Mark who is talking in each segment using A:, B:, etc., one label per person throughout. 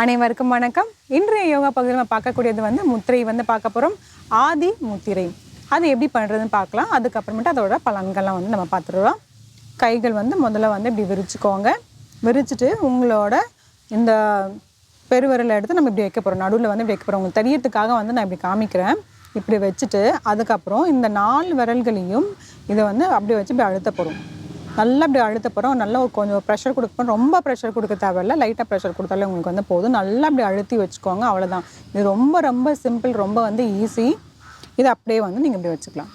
A: அனைவருக்கும் வணக்கம். இன்றைய யோகா பகுதியில் நம்ம பார்க்கக்கூடியது வந்து முத்திரை வந்து பார்க்க போகிறோம் ஆதி முத்திரை. அது எப்படி பண்ணுறதுன்னு பார்க்கலாம். அதுக்கப்புறமேட்டு அதோட பலன்கள்லாம் வந்து நம்ம பார்த்துருவோம் கைகள் வந்து முதல்ல வந்து இப்படி விரிச்சுக்கோங்க. விரிச்சிட்டு உங்களோட இந்த பெருவிரலை எடுத்து நம்ம இப்படி வைக்க போகிறோம் நடுவில் வந்து இப்படி வைக்க போகிறோம் உங்களுக்கு தெரியறதுக்காக வந்து நான் இப்படி காமிக்கிறேன். இப்படி வச்சுட்டு அதுக்கப்புறம் இந்த நாலு விரல்களையும் இதை வந்து அப்படி வச்சு இப்படி அழுத்த போகிறோம் நல்லா அப்படி அழுத்த போகிறோம் நல்லா ஒரு கொஞ்சம் ப்ரெஷர் கொடுப்போம் ரொம்ப ப்ரெஷர் கொடுக்க தேவையில்ல. லைட்டாக ப்ரெஷர் கொடுத்தாலே உங்களுக்கு வந்து போதும். நல்லா அப்படி அழுத்தி வச்சுக்கோங்க. அவ்வளோதான் இது ரொம்ப ரொம்ப சிம்பிள் ரொம்ப வந்து ஈஸி இது அப்படியே வந்து நீங்கள் இப்படி வச்சுக்கலாம்.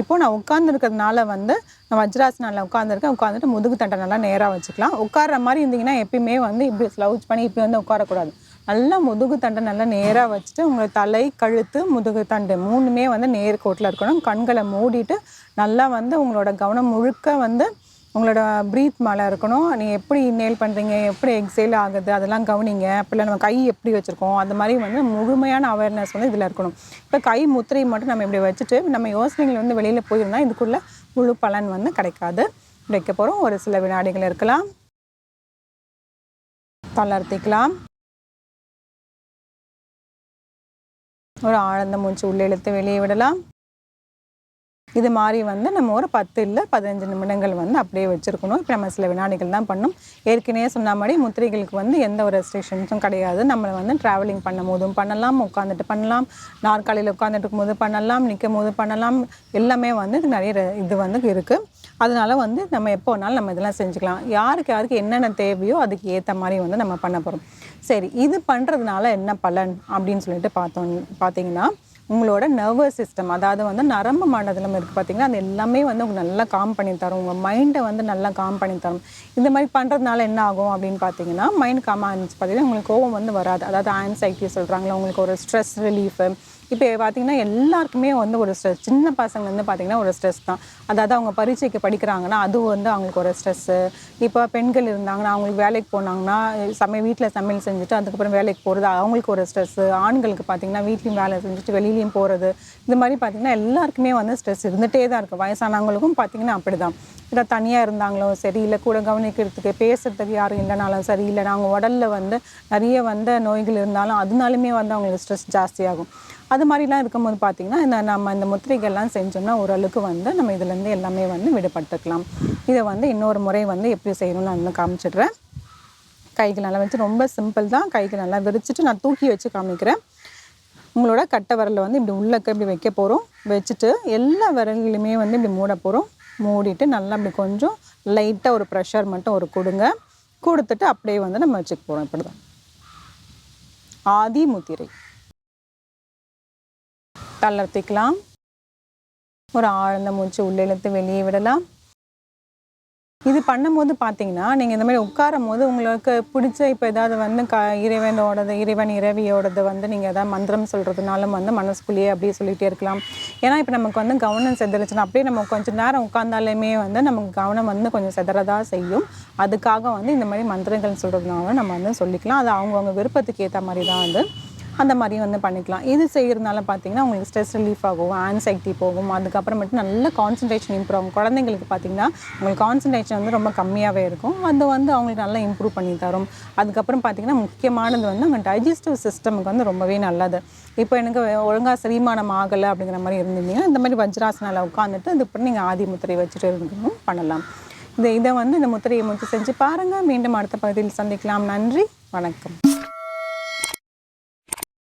A: இப்போ நான் உட்காந்துருக்கிறதுனால வந்து நான் வஜ்ராசனால உட்காந்துருக்கேன் உட்காந்துட்டு முதுகு தண்டை நல்லா நேராக வச்சுக்கலாம். உட்கார்ற மாதிரி இருந்தீங்கன்னா எப்பயுமே வந்து இப்படி ஸ்லவுச் பண்ணி இப்படி வந்து உட்காரக்கூடாது. நல்லா முதுகு தண்டை நல்லா நேராக வச்சுட்டு உங்கள் தலை கழுத்து முதுகு தண்டு மூணுமே வந்து நேர் கோட்டில் இருக்கணும். கண்களை மூடிட்டு நல்லா வந்து உங்களோட கவனம் முழுக்க வந்து உங்களோட ப்ரீத் மேலே இருக்கணும். நீங்கள் எப்படி இன்ஹேல் பண்ணுறீங்க எப்படி எக்ஸேல் ஆகுது அதெல்லாம் கவனிங்க. அப்படிலாம் நம்ம கை எப்படி வச்சுருக்கோம் அந்த மாதிரி வந்து முழுமையான அவேர்னஸ் வந்து இதில் இருக்கணும். இப்போ கை முத்திரை மட்டும் நம்ம இப்படி வச்சுட்டு நம்ம யோசனைகள் வந்து வெளியில் போயிருந்தால் இதுக்குள்ளே முழு பலன் வந்து கிடைக்காது. வைக்க போகிறோம் ஒரு சில வினாடிகள் இருக்கலாம். தளர்த்திக்கலாம். ஒரு ஆழ்ந்த மூச்சு உள்ளே இழுத்து வெளியே விடலாம். இது மாதிரி வந்து நம்ம ஒரு பத்து இல்லை பதினஞ்சு நிமிடங்கள் வந்து அப்படியே வச்சுருக்கணும். இப்போ நம்ம சில வினாடிகள் தான் பண்ணும். ஏற்கனவே சொன்ன மாதிரி முத்திரைகளுக்கு வந்து எந்த ஒரு ரெஸ்ட்ரிக்ஷன்ஸும் கிடையாது. நம்மளை வந்து ட்ராவலிங் பண்ணும் போதும் பண்ணலாம். உட்காந்துட்டு பண்ணலாம். நாற்காலியில் உட்காந்துட்டு இருக்கும்போது பண்ணலாம். நிற்கும் போது பண்ணலாம். எல்லாமே வந்து இது நிறைய இது வந்து இருக்குது அதனால வந்து நம்ம எப்போ வேணாலும் நம்ம இதெல்லாம் செஞ்சுக்கலாம். யாருக்கு யாருக்கு என்னென்ன தேவையோ அதுக்கு ஏற்ற மாதிரி வந்து நம்ம பண்ண போகிறோம் சரி இது பண்ணுறதுனால என்ன பலன் அப்படின்னு சொல்லிட்டு பார்த்தோம் பார்த்தீங்கன்னா உங்களோட நர்வஸ் சிஸ்டம் அதாவது வந்து நரம்பு மண்டலம் இருக்குது பார்த்தீங்கன்னா அது எல்லாமே வந்து உங்களுக்கு நல்லா காம் பண்ணி தரும். உங்கள் மைண்டை வந்து நல்லா காம் பண்ணி தரும். இந்த மாதிரி பண்ணுறதுனால என்ன ஆகும் அப்படின்னு பார்த்தீங்கன்னா மைண்ட் காமாக இருந்துச்சு பார்த்தீங்கன்னா உங்களுக்கு கோவம் வந்து வராது. அதாவது ஆன்சைட்டி சொல்கிறாங்களா உங்களுக்கு ஒரு ஸ்ட்ரெஸ் ரிலீஃபு இப்போ பார்த்தீங்கன்னா எல்லாருக்குமே வந்து ஒரு ஸ்ட்ரெஸ் சின்ன பசங்க வந்து பார்த்தீங்கன்னா ஒரு ஸ்ட்ரெஸ் தான். அதாவது அவங்க பரீட்சைக்கு படிக்கிறாங்கன்னா அது வந்து அவங்களுக்கு ஒரு ஸ்ட்ரெஸ்ஸு இப்போ பெண்கள் இருந்தாங்கன்னா அவங்களுக்கு வேலைக்கு போனாங்கன்னா சமையல் வீட்டில் சமையல் செஞ்சுட்டு அதுக்கப்புறம் வேலைக்கு போகிறது அவங்களுக்கு ஒரு ஸ்ட்ரெஸ்ஸு ஆண்களுக்கு பார்த்தீங்கன்னா வீட்லேயும் வேலை செஞ்சுட்டு வெளியிலையும் போகிறது இந்த மாதிரி பார்த்தீங்கன்னா எல்லாருக்குமே வந்து ஸ்ட்ரெஸ் இருந்துகிட்டே தான் இருக்குது வயசானவங்களுக்கும் பார்த்தீங்கன்னா அப்படி தான் இல்லை தனியாக இருந்தாங்களோ சரி இல்லை கூட கவனிக்கிறதுக்கு பேசுறதுக்கு யாரும் இல்லைனாலும் சரி இல்லை நாங்கள் உடலில் வந்து நிறைய வந்த நோய்கள் இருந்தாலும் அதனாலுமே வந்து அவங்களுக்கு ஸ்ட்ரெஸ் ஜாஸ்தியாகும். அது மாதிரிலாம் இருக்கும்போது பார்த்தீங்கன்னா இந்த நம்ம இந்த முத்திரைகள்லாம் செஞ்சோம்னா ஓரளவுக்கு வந்து நம்ம இதுலேருந்து எல்லாமே வந்து விடுபட்டுக்கலாம். இதை வந்து இன்னொரு முறை வந்து எப்படி செய்யணும்னு நான் இன்னும் காமிச்சிடுறேன். கைகள் நல்லா வச்சு ரொம்ப சிம்பிள் தான். கைகள் நல்லா விரிச்சிட்டு நான் தூக்கி வச்சு காமிக்கிறேன். உங்களோட கட்டை விரலை வந்து இப்படி உள்ளக்க இப்படி வைக்க போகிறோம் வச்சுட்டு எல்லா விரல்களையுமே வந்து இப்படி மூட போகிறோம் மூடிட்டு நல்லா இப்படி கொஞ்சம் லைட்டாக ஒரு ப்ரெஷர் மட்டும் ஒரு கொடுங்க. கொடுத்துட்டு அப்படியே வந்து நம்ம வச்சுக்க போகிறோம் இப்படி தான் ஆதி முத்திரை. தளர்த்திக்கலாம். ஒரு ஆழ்ந்த மூச்சு உள்ளே இழுத்து வெளியே விடலாம். இது பண்ணும்போது பார்த்தீங்கன்னா நீங்கள் இந்த மாதிரி உட்காரும் போது உங்களுக்கு பிடிச்ச இப்போ ஏதாவது வந்து க இறைவனோடது இறைவன் இறைவியோடது வந்து நீங்கள் ஏதாவது மந்திரம் சொல்கிறதுனாலும் வந்து மனசுக்குள்ளேயே அப்படியே சொல்லிகிட்டே இருக்கலாம். ஏன்னா இப்போ நமக்கு வந்து கவனம் செதறிச்சுன்னா அப்படியே நம்ம கொஞ்சம் நேரம் உட்காந்தாலுமே வந்து நமக்கு கவனம் வந்து கொஞ்சம் செதறதாக செய்யும். அதுக்காக வந்து இந்த மாதிரி மந்திரங்கள் சொல்கிறதுனால நம்ம வந்து சொல்லிக்கலாம். அது அவங்கவுங்க விருப்பத்துக்கு ஏற்ற மாதிரி தான் வந்து அந்த மாதிரி வந்து பண்ணிக்கலாம். இது செய்கிறதுனால பார்த்தீங்கன்னா உங்களுக்கு ஸ்ட்ரெஸ் ரிலீஃப் ஆகும் ஆன்சைட்டி போகும். அதுக்கப்புறமேட்டு நல்ல கான்சன்ட்ரேஷன் இம்ப்ரூவ் ஆகும். குழந்தைங்களுக்கு பார்த்தீங்கன்னா உங்களுக்கு கான்சன்ட்ரேஷன் வந்து ரொம்ப கம்மியாகவே இருக்கும். அது வந்து அவங்களுக்கு நல்லா இம்ப்ரூவ் பண்ணி தரும். அதுக்கப்புறம் பார்த்தீங்கன்னா முக்கியமானது வந்து அவங்க டைஜஸ்டிவ் சிஸ்டமுக்கு வந்து ரொம்பவே நல்லது. இப்போ எனக்கு ஒழுங்காக செரிமானம் ஆகலை அப்படிங்கிற மாதிரி இருந்தீங்கன்னா இந்த மாதிரி வஜ்ராசனால உட்காந்துட்டு இது பண்ணி நீங்கள் ஆதி முத்திரை வச்சுட்டு இருக்கணும் பண்ணலாம். இந்த இதை வந்து இந்த முத்திரையை முயற்சி செஞ்சு பாருங்கள் மீண்டும் அடுத்த பகுதியில் சந்திக்கலாம். நன்றி வணக்கம்.